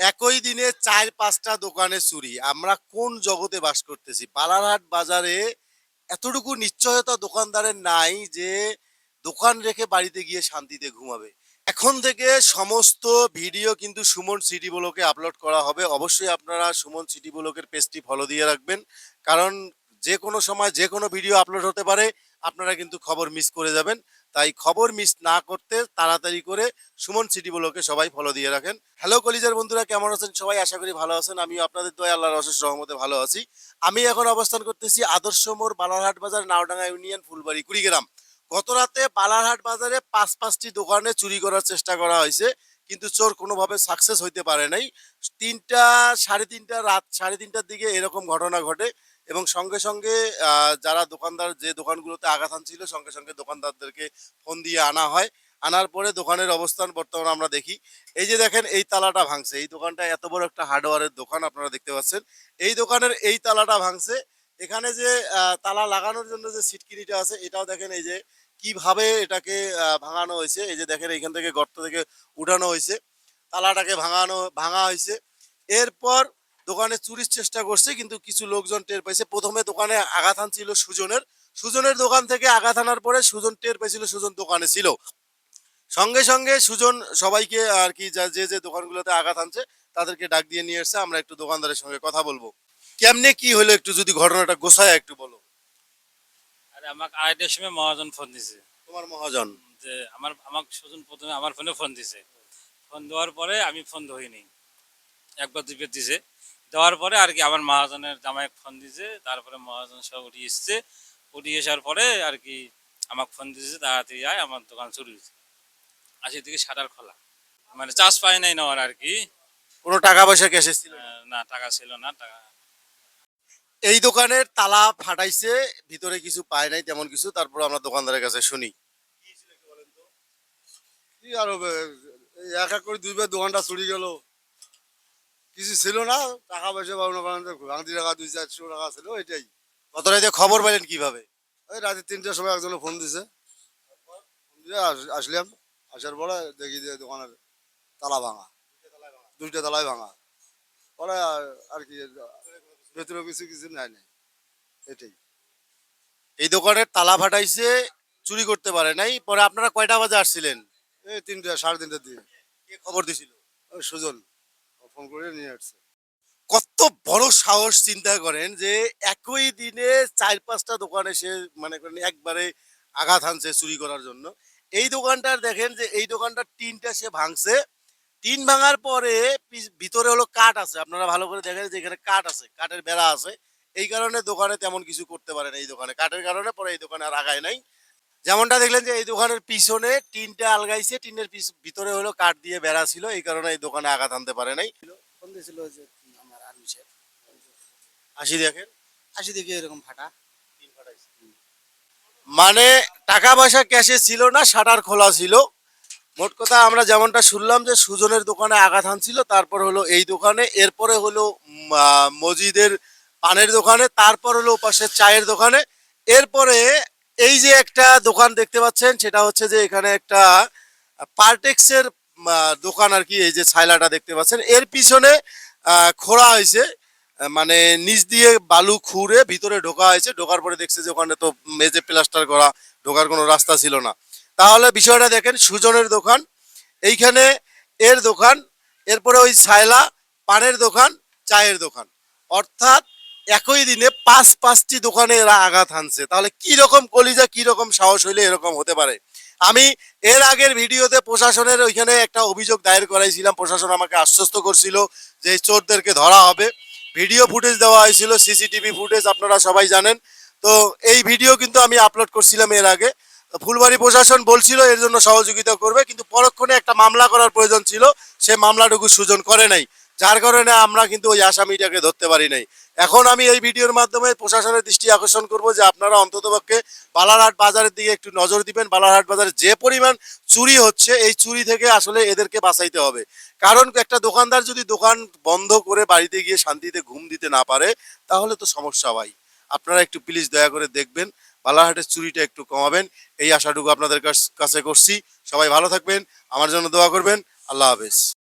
একই দিনে চার পাঁচটা দোকানে চুরি। আমরা কোন জগতে বাস করতেছি? বালারহাট বাজারে এতটুকু নিশ্চয়তা দোকানদারের নাই যে দোকান রেখে বাড়িতে গিয়ে শান্তিতে ঘুমাবে। এখন থেকে সমস্ত ভিডিও কিন্তু সুমন সিটি ব্লকে আপলোড করা হবে। অবশ্যই আপনারা সুমন সিটি ব্লকের পেজটি ফলো দিয়ে রাখবেন। কারণ যে কোনো সময় যে কোনো ভিডিও আপলোড হতে পারে, আপনারা কিন্তু খবর মিস করে যাবেন। তাই খবর মিস না করতে তাড়াতাড়ি করে সুমন সিটি ব্লকে সবাই ফলো দিয়ে রাখেন। হ্যালো কলিজার বন্ধুরা, কেমন আছেন? সবাই আশা করি ভালো আছেন। আমি আপনাদের দয়া আল্লাহর অশেষ রহমতে ভালো আছি। আমি এখন অবস্থান করতেছি আদর্শ মোড় বালারহাট বাজার, নাওডাঙ্গা ইউনিয়ন, ফুলবাড়ি, কুড়িগ্রাম। গত রাতে বালারহাট বাজারে পাঁচ পাঁচটি দোকানে চুরি করার চেষ্টা করা হয়েছে, কিন্তু চোর কোনোভাবে সাকসেস হইতে পারে নাই। তিনটা, সাড়ে তিনটা, রাত সাড়ে তিনটার দিকে এরকম ঘটনা ঘটে। এবং সঙ্গে সঙ্গে যারা দোকানদার, যে দোকানগুলোতে আঘাত আনছিল সঙ্গে সঙ্গে দোকানদারদেরকে ফোন দিয়ে আনা হয়। আনার পরে দোকানের অবস্থান বর্তমানে আমরা দেখি। এই যে দেখেন, এই তালাটা ভাঙছে। এই দোকানটা এত বড় একটা হার্ডওয়ারের দোকান আপনারা দেখতে পাচ্ছেন। এই দোকানের এই তালাটা ভাঙছে। এখানে যে তালা লাগানোর জন্য যে সিটকিনিটা আছে, এটাও দেখেন এই যে, কীভাবে এটাকে ভাঙানো হয়েছে। এই যে দেখেন, এইখান থেকে গর্ত থেকে উঠানো হয়েছে। তালাটাকে ভাঙানো, ভাঙা হয়েছে। এরপর দোকানে চুরির চেষ্টা করছে কিন্তু কিছু লোকজন টের পাইছে। প্রথমে দোকানে আঘাত আনছিল সুজনের। সুজনের দোকান থেকে আঘাত আনার পরে সুজন টের পাইছিল সুজন দোকানে ছিল। সঙ্গে সঙ্গে সুজন সবাইকে আর কি যা- যে দোকানগুলোতে আঘাত আনছে তাদেরকে ডাক দিয়ে নিয়ে এসছে। আমরা একটু দোকানদারের সঙ্গে কথা বলব। কেমনে কি হলো একটু যদি ঘটনাটা গোছায় একটু বলো। আরে আমাকে আড়াইটার সময় মহাজন ফোন দিছে। তোমার মহাজন? যে আমার আমাকে সুজন প্রথমে আমার ফোনে ফোন দিছে। ফোন দেওয়ার পরে আমি ফোন ধরিনি। একবার দুইবার দিছে। দেওয়ার পরে আর কি আমার মহাজনের জামাই ফোন দিয়েছে তারপরে মহাজন সব উঠিয়ে এসছে। উঠিয়ে আসার পরে আর কি আমাকে ফোন দিয়েছে তাড়াতাড়ি আয় আমার দোকান চুরি হয়েছে। আশি থেকে সাটার খোলা। মানে চাষ পাই নাই নেওয়ার আর কি। কোনো টাকা পয়সা ক্যাশে ছিল না। টাকা ছিল না টাকা। এই দোকানের তালা ফাটাইছে ভিতরে কিছু পায় নাই তেমন কিছু তারপর আমরা দোকানদারের কাছে শুনি। কি আর হবে এক এক করে দুইবার দোকানটা চুরি গেল। কিছু ছিল না টাকা পয়সা পাবো না ভাঙতি টাকা দুই চারশো টাকা ছিল এটাই গত রাতে খবর পাইলেন কীভাবে? ওই রাতে তিনটার সময় একজনে ফোন দিছে। দিয়ে আসলাম আসার পরে দেখি যে দোকানের তালা ভাঙা। দুইটা তালাই ভাঙা। পরে আর- আর কি ভেতরে কিছু কিছু নাই নাই। এটাই। এই দোকানের তালা ফাটাইছে চুরি করতে পারে নাই। পরে আপনারা কয়টা বাজে আসছিলেন? এই তিনটা সাড়ে তিনটার দিকে। কে খবর দিছিল? সুজন। ফোন করে নিয়ে আসছে। কত বড় সাহস চিন্তা করেন যে একই দিনে চার পাঁচটা দোকানে সে মানে করেন একবারে আঘাত হানছে চুরি করার জন্য। এই দোকানটার দেখেন যে এই দোকানটার টিনটা সে ভাঙছে। টিন ভাঙার পরে ভিতরে হলো কাঠ আছে। আপনারা ভালো করে দেখেন যে এখানে কাঠ আছে, কাঠের বেড়া আছে। এই কারণে দোকানে তেমন কিছু করতে পারে না এই দোকানে। কাঠের কারণে পরে এই দোকানে আর আগায় নাই। যেমনটা দেখলেন যে এই দোকানের পিছনে টিনটা আলগাইছে টিনের ভিতরে হলো কাঠ দিয়ে বেড়া ছিল এই কারণে এই দোকানে আঘাত আনতে পারে নাই। আসি দেখেন। আসি দেখি এরকম ফাটা। মানে টাকা পয়সা ক্যাশে ছিল না শাটার খোলা ছিল। মোট কথা আমরা যেমনটা শুনলাম যে সুজনের দোকানে আঘাত হানছিল তারপর হলো এই দোকানে এরপরে হলো মজিদের পানের দোকানে তারপর হলো পাশে চায়ের দোকানে এরপরে এই যে একটা দোকান দেখতে পাচ্ছেন, সেটা হচ্ছে যে এখানে একটা পার্টেক্সের দোকান আর কি, এই যে ছাইলাটা দেখতে পাচ্ছেন। এর পিছনে খোঁড়া হয়েছে মানে নিচ দিয়ে বালু খুঁড়ে ভিতরে ঢোকা হয়েছে। ঢোকার পরে দেখছে যে ওখানে তো মেজে প্লাস্টার করা, ঢোকার কোনো রাস্তা ছিল না। তাহলে বিষয়টা দেখেন, সুজনের দোকান, এইখানে এর দোকান, এরপরে ওই ছায়লা পানের দোকান, চায়ের দোকান। অর্থাৎ একই দিনে পাঁচ, পাঁচটি দোকানে এরা আঘাত হানছে। তাহলে কি রকম কলিজা, কি রকম সাহস হইলে এরকম হতে পারে? আমি এর আগের ভিডিওতে প্রশাসনের ওইখানে একটা অভিযোগ দায়ের করাইছিলাম। প্রশাসন আমাকে আশ্বস্ত করছিল যে চোরদেরকে ধরা হবে। ভিডিও ফুটেজ দেওয়া হয়েছিল, সিসিটিভি ফুটেজ আপনারা সবাই জানেন। তো এই ভিডিও কিন্তু আমি আপলোড করছিলাম এর আগে। ফুলবাড়ি প্রশাসন বলছিল এর জন্য সহযোগিতা করবে, কিন্তু পরক্ষণে একটা মামলা করার প্রয়োজন ছিল। সে মামলাটুকু সুজন করে নাই। যার কারণে আমরা কিন্তু ওই আসামিটাকে ধরতে পারি নাই। এখন আমি এই ভিডিওর মাধ্যমে প্রশাসনের দৃষ্টি আকর্ষণ করব যে আপনারা অন্ততপক্ষে বালারহাট বাজারের দিকে একটু নজর দিবেন। বালারহাট বাজারে যে পরিমাণ চুরি হচ্ছে, এই চুরি থেকে আসলে এদেরকে বাঁচাইতে হবে। কারণ একটা দোকানদার যদি দোকান বন্ধ করে বাড়িতে গিয়ে শান্তিতে ঘুম দিতে না পারে, তাহলে তো সমস্যা ভাই। আপনারা একটু প্লিজ দয়া করে দেখবেন, বালারহাটের চুরিটা একটু কমাবেন। এই আশাটুকু আপনাদের কাছ- কাছে করছি। সবাই ভালো থাকবেন, আমার জন্য দোয়া করবেন। আল্লাহ হাফেজ।